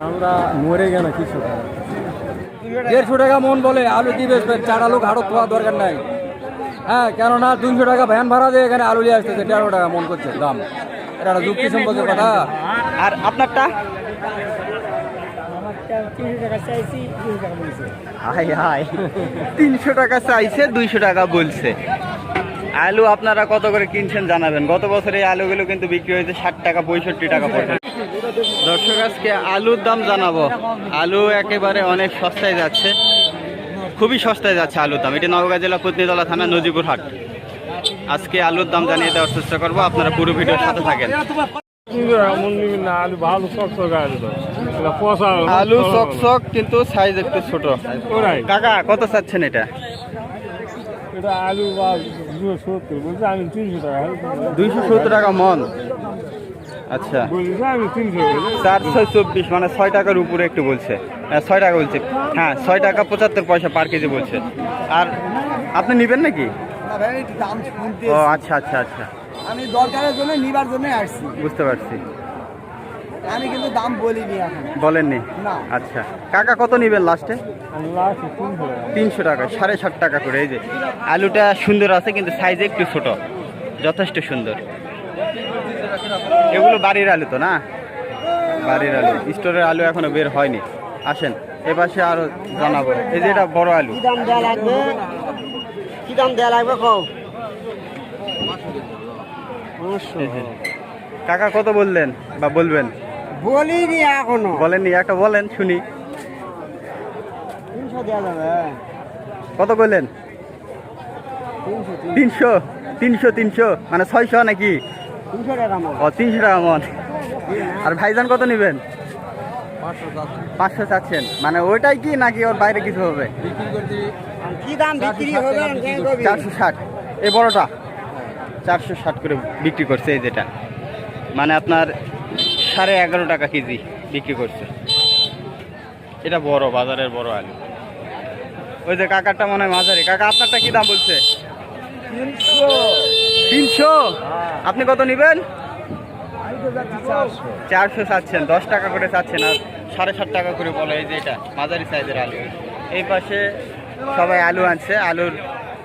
আমরা মরে গেল কিছু দেড়শো টাকা মন বলে আলু কি বেচবেন চার আলু ঘাড়ত পাওয়ার দরকার নাই। হ্যাঁ কেননা তিনশো টাকা ভ্যান ভাড়া দিয়ে এখানে আলু নিয়ে আসতেছে তেরো টাকা মন করছে দাম। এটা একটা যুক্তি সম্পর্কে কথা। আর আপনারটা? হাই হাই তিনশো টাকা চাইছে দুইশো টাকা বলছে। আলু আপনারা কত করে কিনছেন জানাবেন? গত বছর এই আলুগুলো কিন্তু বিক্রি হয়েছে ষাট টাকা পঁয়ষট্টি টাকা পর্যন্ত। দর্শক আজকে আলুর দাম জানাব। আলু একেবারে অনেক সস্তায় যাচ্ছে। খুবই সস্তায় যাচ্ছে আলুর দাম। এটি নওগাঁ জেলা পত্নীতলা থানা নজিপুর হাট আজকে আলুর দাম জানিয়ে দেওয়ার চেষ্টা করব। আপনারা পুরো ভিডিওর সাথে থাকেন। আলু চকচক কিন্তু সাইজ একটু ছোট। কাকা কত চাচ্ছেন এটা? দুইশো সত্তর টাকা মন। আচ্ছা। চারশো চব্বিশ মানে ছয় টাকার উপরে একটু বলছে। হ্যাঁ, ছয় টাকা বলছে। হ্যাঁ ছয় টাকা পঁচাত্তর পয়সা পার কেজি বলছে। আর আপনি নেবেন নাকি? দাম ও আচ্ছা আচ্ছা আচ্ছা। আমি দরকারের জন্য নিবার জন্য আসছি। বুঝতে পারছি। আমি কিন্তু দাম বলিনি এখন। বলেননি? না। আচ্ছা। কাকা কত নেবেন লাস্টে তিনশো টাকা। সাড়ে ষাট টাকা করে এই যে। আলুটা সুন্দর আছে কিন্তু সাইজ একটু ছোট। যথেষ্ট সুন্দর। এগুলো বাড়ির আলু তো না? বাড়ির আলু। স্টোরের আলু এখনও বের হয়নি। আসেন এপাশে আরও জানাব। এই যে এটা বড় আলু। দাম দেওয়া লাগবে? কি দাম দেওয়া লাগবে কাকা কত বললেন বা বলবেন? বলিনি এখনও। বলেননি একটা বলেন শুনি। কত বললেন? তিনশো তিনশো তিনশো মানে ছয়শো নাকি? ও তিনশো টাকা মন। আর ভাইজান কত নেবেন? পাঁচশো চাচ্ছেন। মানে ওইটাই কি নাকি ওর বাইরে কিছু হবে? বিক্রি করছি কি দাম বিক্রি হবে চারশো ষাট। এই বড়টা? চারশো ষাট করে বিক্রি করছে এই যেটা। মানে আপনার সাড়ে এগারো টাকা কেজি বিক্রি করছে। এটা বড় বাজারের বড় আলু। ওই যে কাকারটা মনে হয় মাঝারি। কাকা আপনারটা কি দাম বলছে? তিনশো? আপনি কত নেবেন? চারশো চাচ্ছেন, দশ টাকা করে চাচ্ছেন, আর সাড়ে সাত টাকা করে বলে এই যে এটা, মাঝারি সাইজের আলু। এই পাশে সবাই আলু আনছে, আলুর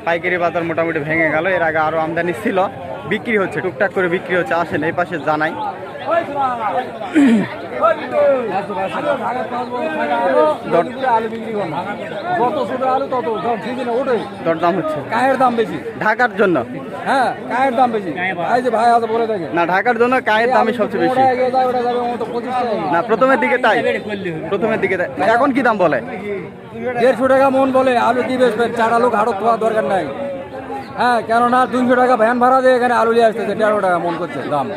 পাইকারি বাজার মোটামুটি ভেঙে গেল, এর আগে আরও আমদানি ছিল। বিক্রি হচ্ছে, টুকটাক করে বিক্রি হচ্ছে, আসেন এই পাশে জানাই। দরদাম হচ্ছে। কায়ের দাম বেশি ঢাকার জন্য? হ্যাঁ কায়ের দাম ঢাকার জন্য কায়ের দামই সবচেয়ে বেশি। না, প্রথমের দিকে তাই। প্রথমের দিকে তাই। এখন কি দাম বলে? দেড়শো টাকা মন বলে আলু কি বেচবেন? চার আলু ঘাড়ত পাওয়ার দরকার নাই। হ্যাঁ কেননা তিনশো টাকা ভ্যান ভাড়া দিয়ে এখানে আলু নিয়ে আসতেছে তেরো টাকা মন করছে দাম।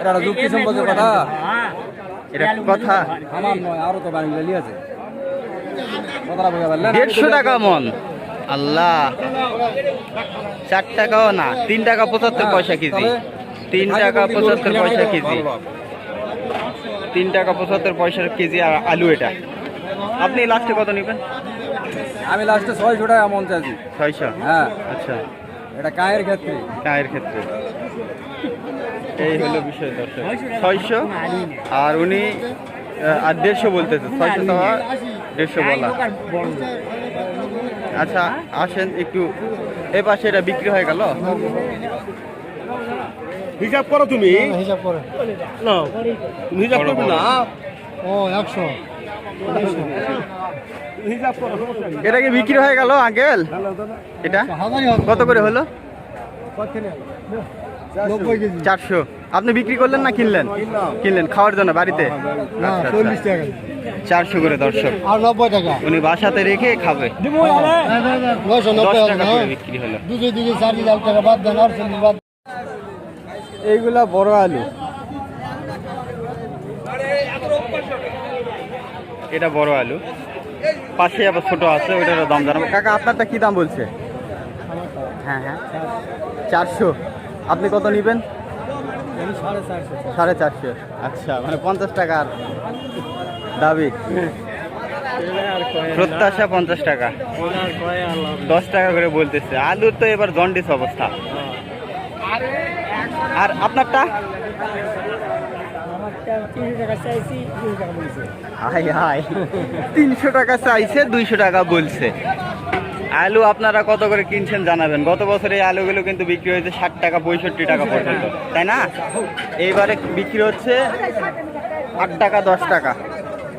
এটা একটা যুক্তি সম্পর্কে কথা। এটা কথা? আমার নয় আরও তো বাড়ি লিয়ে আছে। কথাটা বুঝা পারলেন? দেড়শো টাকা মন। আল্লাহ। চার টাকাও না তিন টাকা পঁচাত্তর পয়সা কেজি। তিন টাকা পঁচাত্তর পয়সা কেজি। তিন টাকা পঁচাত্তর পয়সার কেজি আর আলু এটা। আপনি লাস্টে কত নেবেন? আমি লাস্টে ছয়শো টাকা মন চাইছি। ছয়শো? হ্যাঁ। আচ্ছা। এটা কায়ের ক্ষেত্রে? চায়ের ক্ষেত্রে। এই হলো বিষয় দর্শক। ছয়শো আর উনি আর দেড়শো বলতেছে। ছয়শো তো দেড়শো বলা। আচ্ছা আসেন একটু এ পাশে এটা বিক্রি হয়ে গেল? হিসাব করো তুমি। হিসাব করে। না হিসাব করবে না। ও একশো। এটা কি বিক্রি হয়ে গেল আঙ্কেল? এটা? কত করে হলো? চারশো। আপনি বিক্রি করলেন না কিনলেন? কিনলেন খাওয়ার জন্য বাড়িতে? আচ্ছা, আচ্ছা। টাকা। চারশো করে দর্শক। আর নব্বই টাকা। উনি বাসাতে রেখে খাবে। নব্বই টাকা করে বিক্রি হলো। এইগুলা বড় আলু। এটা বড় আলু। পাশে আবার ছোট আছে ওইটারও দাম জানাব। কাকা আপনারটা কি দাম বলছে? হ্যাঁ হ্যাঁ। চারশো। আপনি কত নেবেন? সাড়ে চারশো সাড়ে চারশো। আচ্ছা মানে পঞ্চাশ টাকার দাবি। প্রত্যাশা পঞ্চাশ টাকা। দশ টাকা করে বলতেছে। আলুর তো এবার জন্ডিস অবস্থা। আর আপনারটা? হাই হাই। তিনশো টাকা চাইছে দুইশো টাকা বলছে। আলু আপনারা কত করে কিনছেন জানাবেন? গত বছর এই আলুগুলো কিন্তু বিক্রি হয়েছে ষাট টাকা পঁয়ষট্টি টাকা পর্যন্ত। তাই না? এইবারে বিক্রি হচ্ছে আট টাকা দশ টাকা।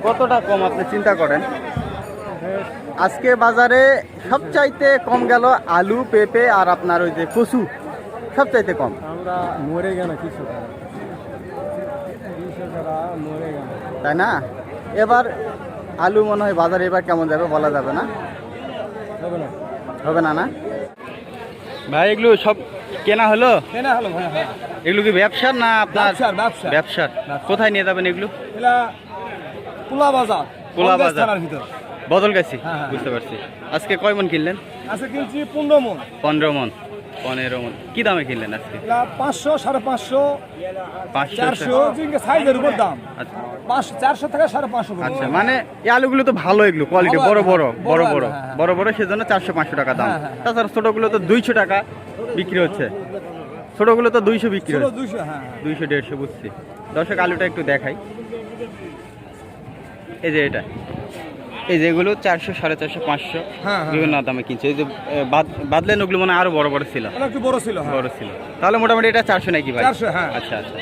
কতটা কম আপনি চিন্তা করেন? আজকে বাজারে সবচাইতে কম গেল আলু পেঁপে আর আপনার ওই যে কচু। সবচাইতে কম। আমরা মরে গেল কিছু। কৃষকেরা মরে গেল তাই না? এবার আলু মনে হয় বাজারে এবার কেমন যাবে বলা যাবে না? হবে না। না ভাই এগুলো সব কেনা হলো? কেনা হলো ভাই হ্যাঁ। এগুলো কি ব্যবসার না আপনার ব্যবসার ব্যবসা কোথায় নিয়ে যাবেন এগুলো? পোলা বাজার পোলা বাজার। বদল গেছি। হ্যাঁ, হ্যাঁ। বুঝতে পারছি। আজকে কয় মন কিনলেন? আছে কিনছি পনেরো মন। পনেরো মন। পনেরো কি দামে কিনলেন আজকে? পাঁচশো সাড়ে পাঁচশো চারশো সাইজের উপর দাম। আচ্ছা। পাঁচশো চারশো থেকে সাড়ে পাঁচশো। আচ্ছা মানে এই আলুগুলো তো ভালো এগুলো কোয়ালিটি বড় বড় বড় বড় হ্যাঁ, হ্যাঁ। বড় বড় সেজন্য চারশো পাঁচশো টাকা দাম। হ্যাঁ। তাছাড়া ছোটগুলো তো দুইশো টাকা বিক্রি হচ্ছে। ছোটগুলো তো দুইশো বিক্রি হচ্ছে। দুইশো দেড়শো বুঝছি। দর্শক আলুটা একটু দেখাই। এই যে এটা। এই যেগুলো চারশো সাড়ে চারশো পাঁচশো হ্যাঁ, হ্যাঁ। বিভিন্ন দামে কিনছে। এই যে বাদলেন ওগুলো মানে আরও বড় বড় ছিল। একটু বড় ছিল হ্যাঁ। বড় ছিল। তাহলে মোটামুটি এটা চারশো নাকি ভাই? 400, হ্যাঁ। আচ্ছা আচ্ছা।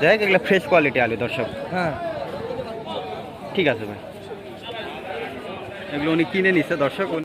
দেখ এগুলো ফ্রেশ কোয়ালিটি আলু দর্শক। হ্যাঁ। ঠিক আছে ভাই। এগুলো উনি কিনে নিচ্ছে দর্শক।